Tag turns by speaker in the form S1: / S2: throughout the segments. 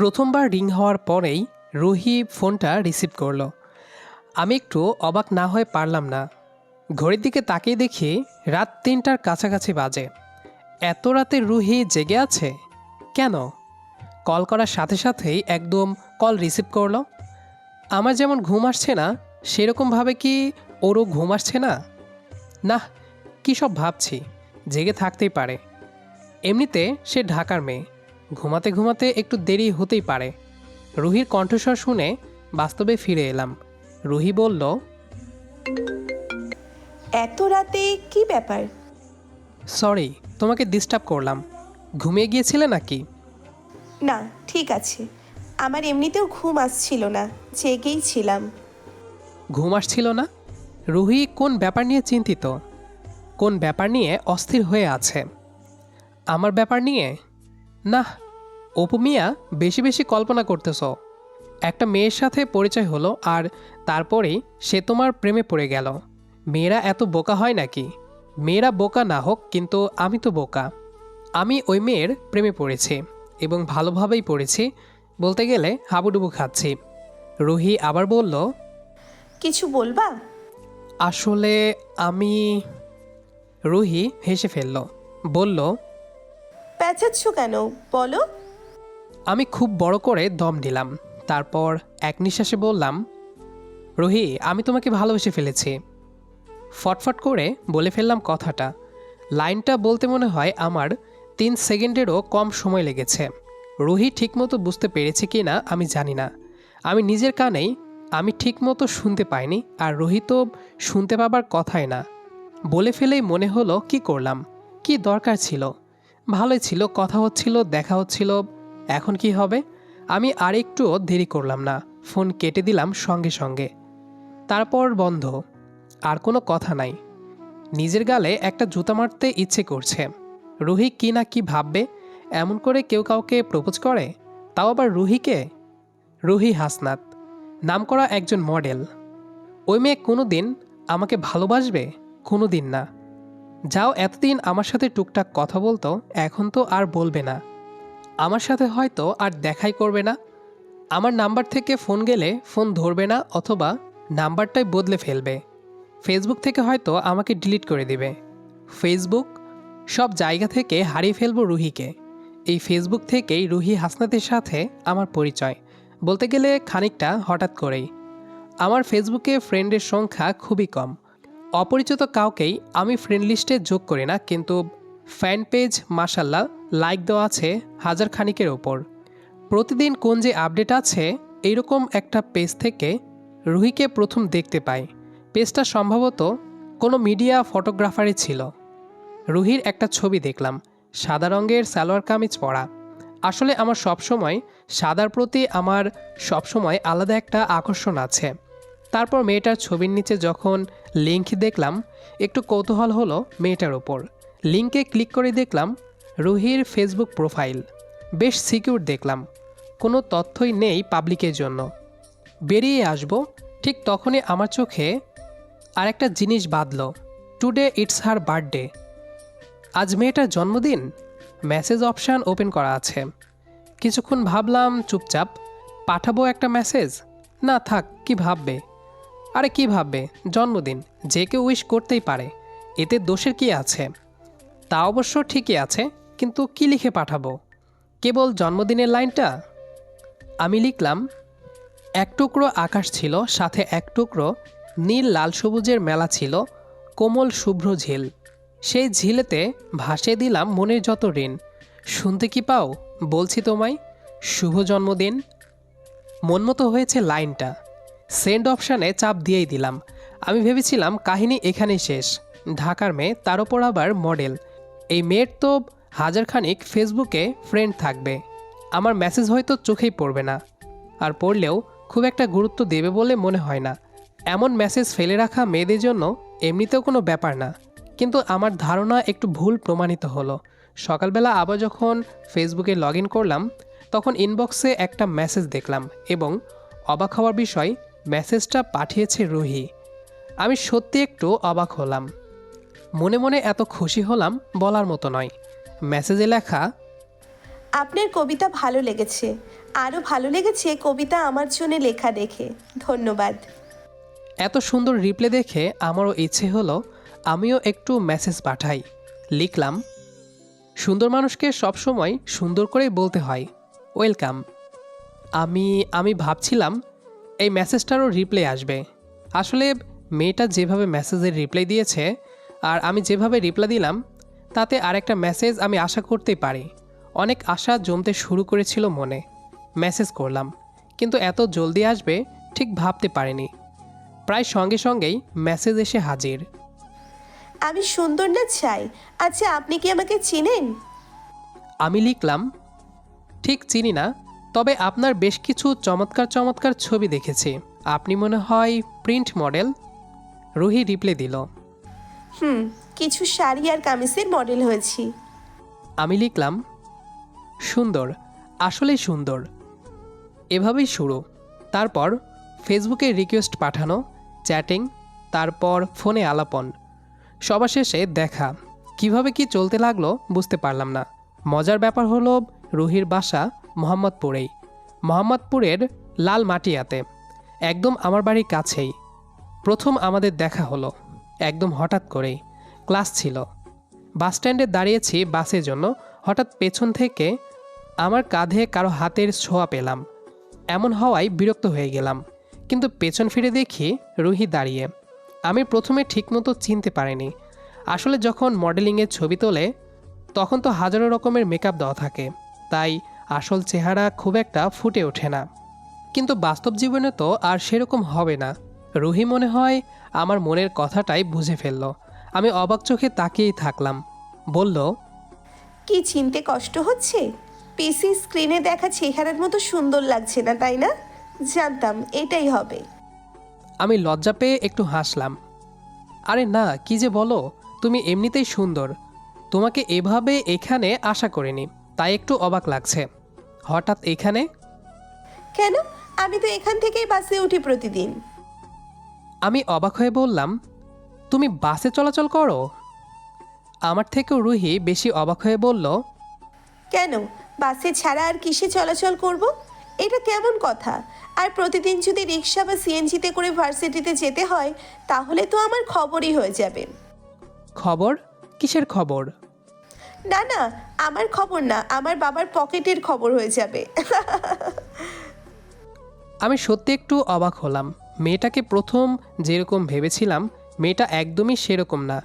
S1: প্রথমবার রিং হওয়ার পরেই রুহি ফোনটা রিসিভ করল। আমি একটু অবাক না হয়ে পারলাম না। ঘড়ির দিকে তাকিয়ে দেখি রাত তিনটার কাছাকাছি বাজে। এত রাতে রুহি জেগে আছে? কেন? কল করার সাথে সাথেই একদম কল রিসিভ করল। আমার যেমন ঘুম আসছে না, সেরকমভাবে কি ওরও ঘুম আসছে না? না কী সব ভাবছি, জেগে থাকতেই পারে। এমনিতে সে ঢাকার মেয়ে। ঘুমাতে ঘুমাতে একটু দেরি হতেই পারে। রুহির কণ্ঠস্বর শুনে বাস্তবে ফিরে এলাম। রুহি বলল
S2: এত রাতে কি ব্যাপার?
S1: সরি তোমাকে ডিস্টার্ব করলাম। ঘুমিয়ে গিয়েছিলে নাকি?
S2: না ঠিক আছে। আমার এমনিতেও ঘুম আসছিল না জেগেই ছিলাম।
S1: ঘুম আসছিল না? রুহি কোন ব্যাপার নিয়ে চিন্তিত? কোন ব্যাপার নিয়ে অস্থির হয়ে আছে? আমার ব্যাপার নিয়ে? না অপু মিয়া বেশি বেশি কল্পনা করতেছ। একটা মেয়ের সাথে পরিচয় হলো আর তারপরেই সে তোমার প্রেমে পড়ে গেল। মেয়েরা এত বোকা হয় নাকি? মেয়েরা বোকা না হোক কিন্তু আমি তো বোকা। আমি ওই মেয়ের প্রেমে পড়েছি এবং ভালোভাবেই পড়েছি। বলতে গেলে হাবুডুবু খাচ্ছি। রুহি আবার বলল
S2: কিছু বলবা?
S1: আসলে আমি রুহি হেসে ফেলল। বলল
S2: প্যাচাচ্ছ কেন? বলো।
S1: আমি খুব বড় করে দম দিলাম। তারপর এক নিঃশ্বাসে বললাম, রোহি, আমি তোমাকে ভালোবেসে ফেলেছি। ফটফট করে বলে ফেললাম কথাটা। লাইনটা বলতে মনে হয় আমার তিন সেকেন্ডেরও কম সময় লেগেছে। রুহি ঠিকমতো বুঝতে পেরেছে কি না আমি জানি না। আমি নিজের কানেই আমি ঠিকমতো শুনতে পাইনি আর রুহি তো শুনতে পাবার কথাই না। বলে ফেলেই মনে হলো কি করলাম, কি দরকার ছিল? ভালোই ছিল, কথা হচ্ছিল, দেখা হচ্ছিল এখন কি হবে? আমি আর একটুও দেরি করলাম না। ফোন কেটে দিলাম সঙ্গে সঙ্গে। তারপর বন্ধ। আর কোনো কথা নাই। নিজের গালে একটা জুতা মারতে ইচ্ছে করছে। রুহি কি না কি ভাববে? এমন করে কেউ কাউকে প্রপোজ করে? তাও আবার রুহিকে? রুহি হাসনাত। নামকরা একজন মডেল। ওই মেয়ে কোনো দিন আমাকে ভালোবাসবে? কোনো দিন না। যাও এতদিন আমার সাথে টুকটাক কথা বলতো, এখন তো আর বলবে না। আমার সাথে হয়তো আর দেখাই করবে না। আমার নাম্বার থেকে ফোন গেলে ফোন ধরবে না অথবা নাম্বারটাই বদলে ফেলবে। ফেসবুক থেকে হয়তো আমাকে ডিলিট করে দিবে। ফেসবুক সব জায়গা থেকে হারিয়ে ফেলব রুহিকে। এই ফেসবুক থেকেই রুহি হাসনাতের সাথে আমার পরিচয়। বলতে গেলে খানিকটা হঠাৎ করেই। আমার ফেসবুকে ফ্রেন্ডের সংখ্যা খুবই কম। অপরিচিত কাউকেই আমি ফ্রেন্ড লিস্টে যোগ করি না, কিন্তু ফ্যান পেজ মাসাল্লাহ লাইক দেওয়া আছে হাজার খানিকের ওপর। প্রতিদিন কোন যে আপডেট আছে, এইরকম একটা পেজ থেকে রুহিকে প্রথম দেখতে পাই। পেজটা সম্ভবত কোনো মিডিয়া ফটোগ্রাফারই ছিল। রুহির একটা ছবি দেখলাম, সাদা রঙের সালোয়ার কামিজ পরা। আসলে আমার সবসময় সাদার প্রতি আমার সবসময় আলাদা একটা আকর্ষণ আছে। তারপর মেয়েটার ছবির নিচে যখন লিঙ্ক দেখলাম, একটু কৌতূহল হলো মেয়েটার ওপর। লিঙ্কে ক্লিক করে দেখলাম, রুহির ফেসবুক প্রোফাইল। বেশ সিকিউর দেখলাম, কোনো তথ্যই নেই পাবলিকের জন্য। বেরিয়ে আসব, ঠিক তখনই আমার চোখে আর একটা জিনিস বাঁধল টুডে ইটস হার বার্থডে আজ মেয়েটার জন্মদিন? মেসেজ অপশান ওপেন করা আছে। কিছুক্ষণ ভাবলাম, চুপচাপ, পাঠাবো একটা মেসেজ? না, থাক, কি ভাববে? আরে, কি ভাববে? জন্মদিন, যে কেউ উইশ করতেই পারে। এতে দোষের কি আছে? তা অবশ্য ঠিকই আছে, কিন্তু কি লিখে পাঠাবো? কেবল জন্মদিনের লাইনটা? আমি লিখলাম, এক টুকরো আকাশ ছিল, সাথে এক টুকরো নীল লাল সবুজের মেলা ছিল, কোমল শুভ্র ঝিল। সেই ঝিলেতে ভাসিয়ে দিলাম মনের যত ঋণ। শুনতে কি পাও? বলছি তোমায়, শুভ জন্মদিন। মনমতো হয়েছে লাইনটা। সেন্ড অপশানে চাপ দিয়েই দিলাম। আমি ভেবেছিলাম কাহিনী এখানেই শেষ। ঢাকার মেয়ে, তার ওপর আবার মডেল। এই মেয়ের তো হাজারখানিক ফেসবুকে ফ্রেন্ড থাকবে। আমার মেসেজ হয়তো চোখেই পড়বে না। আর পড়লেও খুব একটা গুরুত্ব দেবে বলে মনে হয় না। এমন মেসেজ ফেলে রাখা মেয়েদের জন্য এমনিতেও কোনো ব্যাপার না। কিন্তু আমার ধারণা একটু ভুল প্রমাণিত হলো। সকালবেলা আবার যখন ফেসবুকে লগ করলাম, তখন ইনবক্সে একটা মেসেজ দেখলাম এবং অবাক হওয়ার বিষয় মেসেজটা পাঠিয়েছে রুহি। আমি সত্যি একটু অবাক হলাম। মনে মনে এত খুশি হলাম বলার মতো নয়। মেসেজে লেখা
S2: আপনার কবিতা ভালো লেগেছে। আরও ভালো লেগেছে কবিতা আমার জন্য লেখা দেখে। ধন্যবাদ।
S1: এত সুন্দর রিপ্লে দেখে আমারও ইচ্ছে হলো আমিও একটু মেসেজ পাঠাই। লিখলাম সুন্দর মানুষকে সবসময় সুন্দর করেই বলতে হয়। ওয়েলকাম। আমি আমি ভাবছিলাম এই মেসেজটারও রিপ্লাই আসবে। আসলে মেয়েটা যেভাবে মেসেজের রিপ্লাই দিয়েছে আর আমি যেভাবে রিপ্লাই দিলাম তাতে আরেকটা মেসেজ আমি আশা করতেই পারি। অনেক আশা জমতে শুরু করেছিল মনে। মেসেজ করলাম কিন্তু এত জলদি আসবে ঠিক ভাবতে পারিনি। প্রায় সঙ্গে সঙ্গেই মেসেজ এসে হাজির।
S2: আমি সুন্দর না চাই আচ্ছা আপনি কি আমাকে চিনেন?
S1: আমি লিখলাম ঠিক চিনি না তবে আপনার বেশ কিছু চমৎকার চমৎকার ছবি দেখেছি। আপনি মনে হয় প্রিন্ট মডেল রুহি রিপ্লে দিল
S2: হুম, কিছু শাড়ি আর কামিজের মডেল হয়েছি।
S1: আমি লিখলাম, সুন্দর, আসলেই সুন্দর। এভাবেই শুরু। তারপর ফেসবুকে রিকোয়েস্ট পাঠানো চ্যাটিং তারপর ফোনে আলাপন। সবার শেষে দেখা। কীভাবে কি চলতে লাগল বুঝতে পারলাম না। মজার ব্যাপার হলো রুহির বাসা মোহাম্মদপুরেই। মোহাম্মদপুরের লাল মাটিয়াতে একদম আমার বাড়ির কাছেই। প্রথম আমাদের দেখা হলো। একদম হঠাৎ করেই। ক্লাস ছিল। বাস স্ট্যান্ডে দাঁড়িয়েছি বাসের জন্য। হঠাৎ পেছন থেকে আমার কাঁধে কারও হাতের ছোঁয়া পেলাম। এমন হওয়ায় বিরক্ত হয়ে গেলাম। কিন্তু পেছন ফিরে দেখি রুহি দাঁড়িয়ে। আমি প্রথমে ঠিকমতো চিনতে পারিনি। আসলে যখন মডেলিংয়ের ছবি তোলে, তখন তো হাজারো রকমের মেকআপ দেওয়া থাকে। তাই আসল চেহারা খুব একটা ফুটে ওঠে না। কিন্তু বাস্তব জীবনে তো আর সেরকম হবে না। রুহি মনে হয় আমার মনের কথাটাই বুঝে ফেলল। আমি অবাক চোখে তাকিয়েই থাকলাম। বলল
S2: কি চিনতে কষ্ট হচ্ছে? পিসি স্ক্রিনে দেখা চেহারার মতো সুন্দর লাগছে না তাই না? জানতাম এটাই হবে।
S1: আমি লজ্জা পেয়ে একটু হাসলাম। আরে না কি যে বলো তুমি এমনিতেই সুন্দর। তোমাকে এভাবে এখানে আশা করিনি তাই একটু অবাক লাগছে। হঠাৎ এখানে?
S2: কেন? আমি তো এখান থেকেই বাসে উঠি প্রতিদিন।
S1: আমি অবাক হয়ে বললাম তুমি বাসে চলাচল করো? আমার থেকেও রুহি বেশি অবাক হয়ে বলল
S2: কেন? বাসে ছাড়া আর কিসে চলাচল করব? এটা কেমন কথা? আর প্রতিদিন যদি রিক্সা বা সিএনজিতে করে ভার্সিটিতে যেতে হয় তাহলে তো আমার খবরই হয়ে যাবে।
S1: খবর? কিসের খবর?
S2: না না আমার খবর না আমার বাবার পকেটের খবর হয়ে যাবে।
S1: আমি সত্যি একটু অবাক হলাম। মেয়েটাকে প্রথম যেরকম ভেবেছিলাম, মেয়েটা একদমই সেরকম না।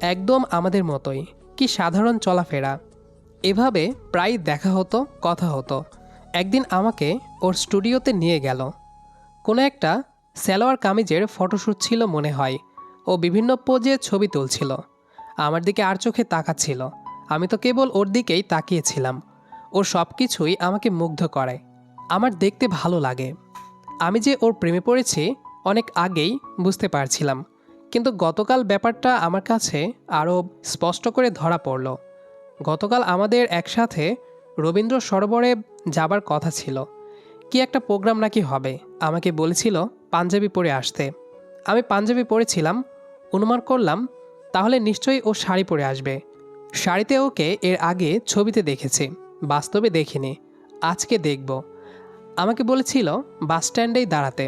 S1: একদম আমাদের মতোই। কি সাধারণ চলাফেরা। এভাবে প্রায় দেখা হতো, কথা হতো। একদিন আমাকে ওর স্টুডিওতে নিয়ে গেল। কোনো একটা সালোয়ার কামিজের ফটোশ্যুট ছিল মনে হয়। ও বিভিন্ন পোজে ছবি তুলছিল। আমার দিকে আর চোখে তাকাচ্ছিল। আমি তো কেবল ওর দিকেই তাকিয়েছিলাম। ওর সব কিছুই আমাকে মুগ্ধ করায় আমার দেখতে ভালো লাগে। আমি যে ওর প্রেমে পড়েছি, অনেক আগেই বুঝতে পারছিলাম। কিন্তু গতকাল ব্যাপারটা আমার কাছে আরও স্পষ্ট করে ধরা পড়ল। গতকাল আমাদের একসাথে রবীন্দ্র সরোবরে যাবার কথা ছিল। কি একটা প্রোগ্রাম নাকি হবে? আমাকে বলেছিল পাঞ্জাবি পরে আসতে। আমি পাঞ্জাবি পরেছিলাম, অনুমান করলাম, তাহলে নিশ্চয়ই ও শাড়ি পরে আসবে। শাড়িতে ওকে এর আগে ছবিতে দেখেছি, বাস্তবে দেখিনি। আজকে দেখব। আমাকে বলেছিল, বাস স্ট্যান্ডেই দাঁড়াতে।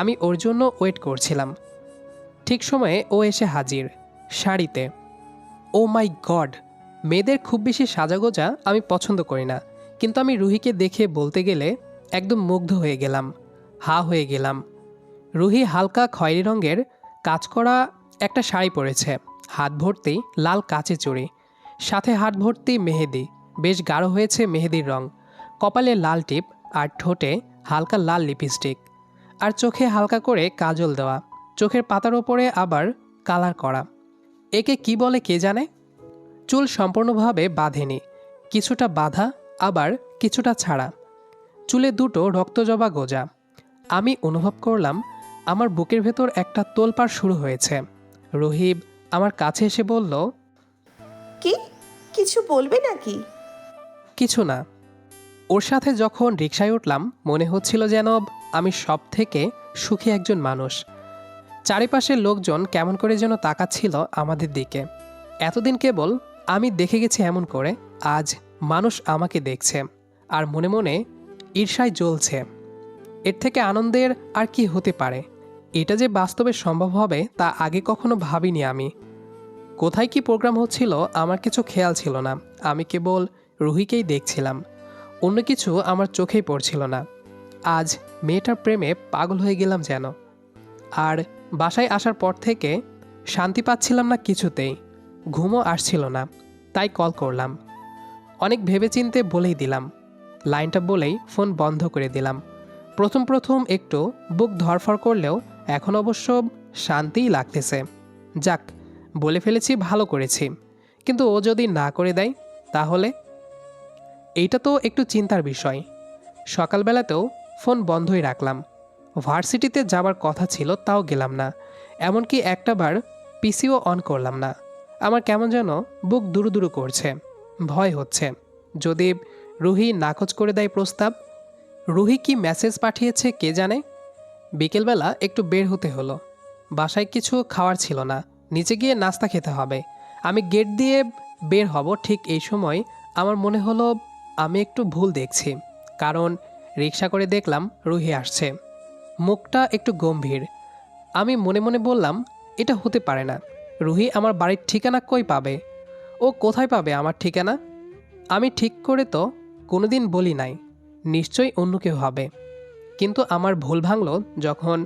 S1: আমি ওর জন্য ওয়েট করছিলাম। ঠিক সময়ে ও এসে হাজির, শাড়িতে। ও মাই গড, মেয়েদের খুব বেশি সাজাগোজা আমি পছন্দ করি না। কিন্তু আমি রুহিকে দেখে বলতে গেলে একদম মুগ্ধ হয়ে গেলাম, হা হয়ে গেলাম। রুহি হালকা খয়েরি রঙের কাজ করা একটা শাড়ি পরেছে, হাত ভর্তি লাল কাঁচে চুড়ি, সাথে হাত ভর্তি মেহেদি, বেশ গাঢ় হয়েছে মেহেদির রং, কপালে লাল টিপ আর ঠোঁটে হালকা লাল লিপস্টিক। আর চোখে হালকা করে কাজল দেওয়া। চোখের পাতার ওপরে আবার কালার করা। একে কি বলে কে জানে? চুল সম্পূর্ণভাবে বাঁধেনি। কিছুটা বাঁধা আবার কিছুটা ছাড়া। চুলে দুটো রক্তজবা গোজা। আমি অনুভব করলাম আমার বুকের ভেতর একটা তোলপাড় শুরু হয়েছে। রহিব আমার কাছে এসে বলল
S2: কি? কিছু বলবে নাকি?
S1: কিছু না। ওর সাথে যখন রিক্সায় উঠলাম, মনে হচ্ছিল যেন আমি সব থেকে সুখী একজন মানুষ। চারিপাশের লোকজন কেমন করে যেন তাকাচ্ছিল আমাদের দিকে। এতদিন কেবল আমি দেখে গেছি এমন করে, আজ মানুষ আমাকে দেখছে আর মনে মনে ঈর্ষায় জ্বলছে। এর থেকে আনন্দের আর কি হতে পারে? এটা যে বাস্তবে সম্ভব হবে তা আগে কখনো ভাবিনি আমি। কোথায় কি প্রোগ্রাম হচ্ছিল আমার কিছু খেয়াল ছিল না। আমি কেবল রুহিকেই দেখছিলাম। অন্য কিছু আমার চোখেই পড়ছিল না। আজ মেয়েটার প্রেমে পাগল হয়ে গেলাম যেন। আর বাসায় আসার পর থেকে শান্তি পাচ্ছিলাম না কিছুতেই। ঘুমও আসছিল না, তাই কল করলাম। অনেক ভেবেচিন্তে বলেই দিলাম। লাইনটা বলেই ফোন বন্ধ করে দিলাম। প্রথম প্রথম একটু বুক ধরফর করলেও এখন অবশ্য শান্তিই লাগতেছে। যাক, বলে ফেলেছি, ভালো করেছি। কিন্তু ও যদি না করে দেয়, তাহলে এইটা তো একটু চিন্তার বিষয়। সকালবেলাতেও ফোন বন্ধই রাখলাম। ভার্সিটিতে যাবার কথা ছিল তাও গেলাম না। এমনকি একটাবার পিসিও অন করলাম না। আমার কেমন যেন বুক দুরু দুরু করছে। ভয় হচ্ছে। যদি রুহি নাকচ করে দেয় প্রস্তাব, রুহি কি মেসেজ পাঠিয়েছে কে জানে? বিকেলবেলা একটু বের হতে হলো। বাসায় কিছু খাওয়ার ছিল না। নিচে গিয়ে নাস্তা খেতে হবে। আমি গেট দিয়ে বের হব ঠিক এই সময়। আমার মনে হলো আমি একটু ভুল দেখছি, কারণ রিক্সা করে দেখলাম রুহি আসছে। মুখটা একটু গম্ভীর। আমি মনে মনে বললাম, এটা হতে পারে না। রুহি আমার বাড়ির ঠিকানা কই পাবে? ও কোথায় পাবে আমার ঠিকানা? আমি ঠিক করে তো কোনোদিন বলি নাই, নিশ্চয়ই অন্য কেউ হবে। কিন্তু আমার ভুল ভাঙলো যখন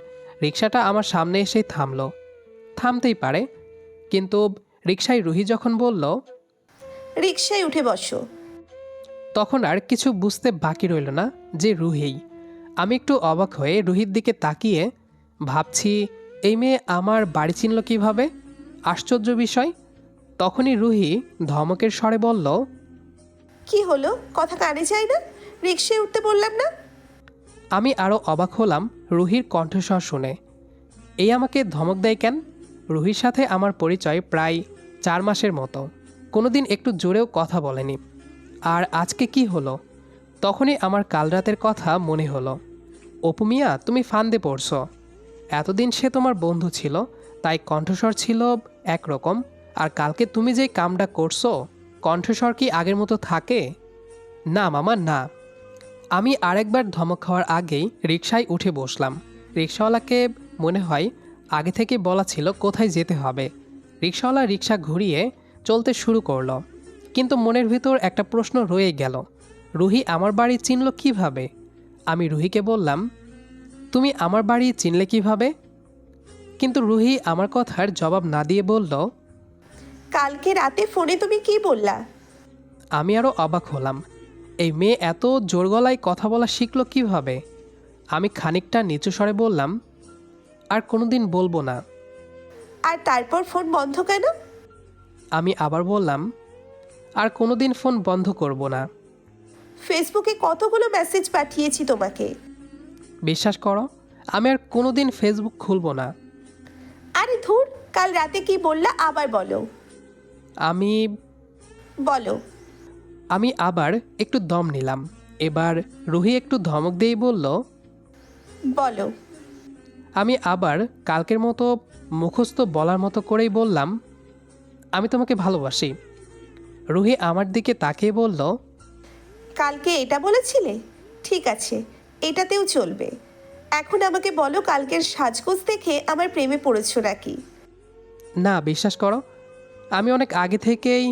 S1: রিক্সাটা আমার সামনে এসেই থামল। থামতেই পারে, কিন্তু রিক্সায় রুহি যখন বলল,
S2: রিক্সায় উঠে বসো।
S1: তখন আর কিছু বুঝতে বাকি রইল না যে রুহিই। আমি একটু অবাক হয়ে রুহির দিকে তাকিয়ে ভাবছি এই মেয়ে আমার বাড়ি চিনল কীভাবে? আশ্চর্য বিষয়। তখনই রুহি ধমকের স্বরে বলল
S2: কি হলো? কথা কানে যায় না? রিক্সায় উঠতে বললাম না?
S1: আমি আরও অবাক হলাম রুহির কণ্ঠস্বর শুনে। এই আমাকে ধমক দেয় কেন? রুহির সাথে আমার পরিচয় প্রায় চার মাসের মতো। কোনোদিন একটু জোরেও কথা বলেনি। আর আজকে কি হলো? তখনই আমার কাল রাতের কথা মনে হলো। অপু মিয়া, তুমি ফান্দে পড়ছো। এতদিন সে তোমার বন্ধু ছিল, তাই কণ্ঠস্বর ছিল একরকম। আর কালকে তুমি যে কামটা করছ, কণ্ঠস্বর কি আগের মতো থাকে? না মামা, না। আমি আরেকবার ধমক খাওয়ার আগেই রিকশায় উঠে বসলাম। রিক্সাওয়ালাকে মনে হয় আগে থেকে বলা ছিল কোথায় যেতে হবে। রিক্সাওয়ালা রিক্সা ঘুরিয়ে চলতে শুরু করল। কিন্তু মনের ভিতর একটা প্রশ্ন রয়ে গেল। রুহি আমার বাড়ি চিনল কীভাবে? আমি রুহিকে বললাম তুমি আমার বাড়ি চিনলে কীভাবে? কিন্তু রুহি আমার কথার জবাব না দিয়ে বলল
S2: কালকে রাতে ফোনে তুমি কি বললা?
S1: আমি আরও অবাক হলাম এই মেয়ে এত জোর গলায় কথা বলা শিখল কীভাবে? আমি খানিকটা নিচু স্বরে বললাম আর কোনোদিন বলব না।
S2: আর তারপর ফোন বন্ধ কেন?
S1: আমি আবার বললাম আর কোনোদিন ফোন বন্ধ করব না।
S2: ফেসবুকে কতগুলো মেসেজ পাঠিয়েছি তোমাকে?
S1: বিশ্বাস করো আমি আর কোনোদিন ফেসবুক খুলবো না।
S2: আরে ধুর কাল রাতে কি বললা আবার বলো।
S1: আমি
S2: বলো।
S1: আমি আবার একটু দম নিলাম। এবার রুহি একটু ধমক দিয়েই বলল
S2: বলো।
S1: আমি আবার কালকের মতো মুখস্থ বলার মতো করেই বললাম আমি তোমাকে ভালোবাসি। রুহি আমার দিকে তাকিয়ে বলল
S2: কালকে এটা বলেছিলে? ঠিক আছে এটাতেও চলবে। এখন আমাকে বলো কালকের সাজগোজ দেখে আমার প্রেমে পড়েছো নাকি?
S1: না বিশ্বাস করো আমি অনেক আগে থেকেই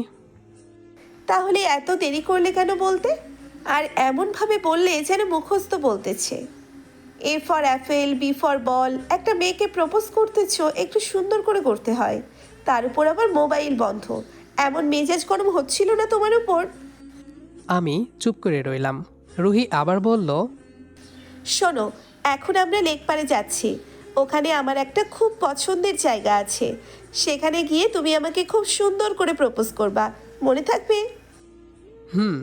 S2: তাহলে এত দেরি করলে কেন বলতে? আর এমনভাবে বললে যেন মুখস্থ বলতেছে। A for apple B for ball একটা মেয়েকে প্রপোজ করতেছো একটু সুন্দর করে করতে হয়। তার উপর আবার মোবাইল বন্ধ। এমন মেজাজ গরম হচ্ছিল না তোমার উপর?
S1: আমি চুপ করে রইলাম। রুহি আবার বলল
S2: শোনো এখন আমরা লেক পারে যাচ্ছি। ওখানে আমার একটা খুব পছন্দের জায়গা আছে। সেখানে গিয়ে তুমি আমাকে খুব সুন্দর করে প্রপোজ করবা। মনে থাকবে?
S1: হুম।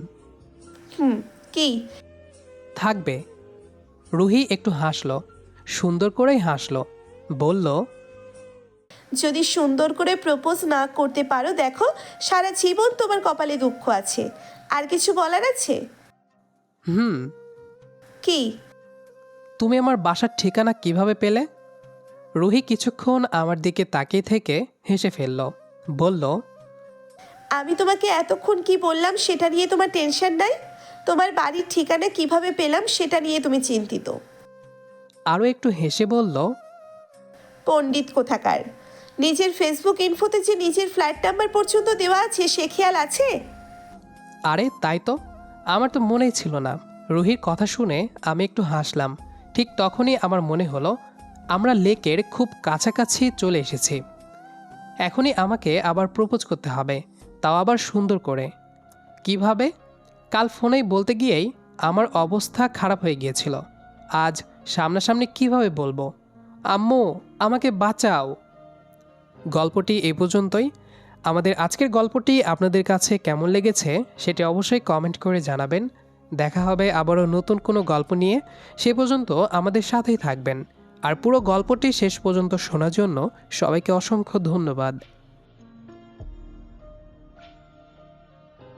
S2: হুম কি?
S1: থাকবে। রুহি একটু হাসলো সুন্দর করেই হাসলো বলল
S2: যদি সুন্দর করে প্রপোজ না করতে পারো দেখো সারা জীবন তোমার কপালে দুঃখ আছে। আর কিছু বলার আছে?
S1: হুম।
S2: কি?
S1: তুমি আমার বাসার ঠিকানা কীভাবে পেলে? রুহি কিছুক্ষণ আমার দিকে তাকিয়ে থেকে হেসে ফেলল। বলল
S2: আমি তোমাকে এতক্ষণ কি বললাম সেটা নিয়ে তোমার টেনশন নাই? তোমার বাড়ির ঠিকানা কীভাবে পেলাম সেটা নিয়ে তুমি চিন্তিত।
S1: আরও একটু হেসে বলল
S2: পণ্ডিত কোথাকার? নিজের ফেসবুক ইনফোতে যে নিজের ফ্ল্যাট নাম্বার পর্যন্ত দেওয়া আছে, সে খেয়াল আছে?
S1: আরে, তাই তো। আমার তো মনেই ছিল না। রুহির কথা শুনে আমি একটু হাসলাম। ঠিক তখনই আমার মনে হলো, আমরা লেকের খুব কাছাকাছি চলে এসেছি। এখনই আমাকে আবার প্রপোজ করতে হবে, তাও আবার সুন্দর করে। কীভাবে? কাল ফোনেই বলতে গিয়েই আমার অবস্থা খারাপ হয়ে গিয়েছিল। আজ সামনাসামনি কীভাবে বলব? আম্মু, আমাকে বাঁচাও। গল্পটি এ পর্যন্তই। আমাদের আজকের গল্পটি আপনাদের কাছে কেমন লেগেছে সেটি অবশ্যই কমেন্ট করে জানাবেন। দেখা হবে আবারও নতুন কোনো গল্প নিয়ে। সে পর্যন্ত আমাদের সাথেই থাকবেন। আর পুরো গল্পটি শেষ পর্যন্ত শোনার জন্য সবাইকে অসংখ্য ধন্যবাদ।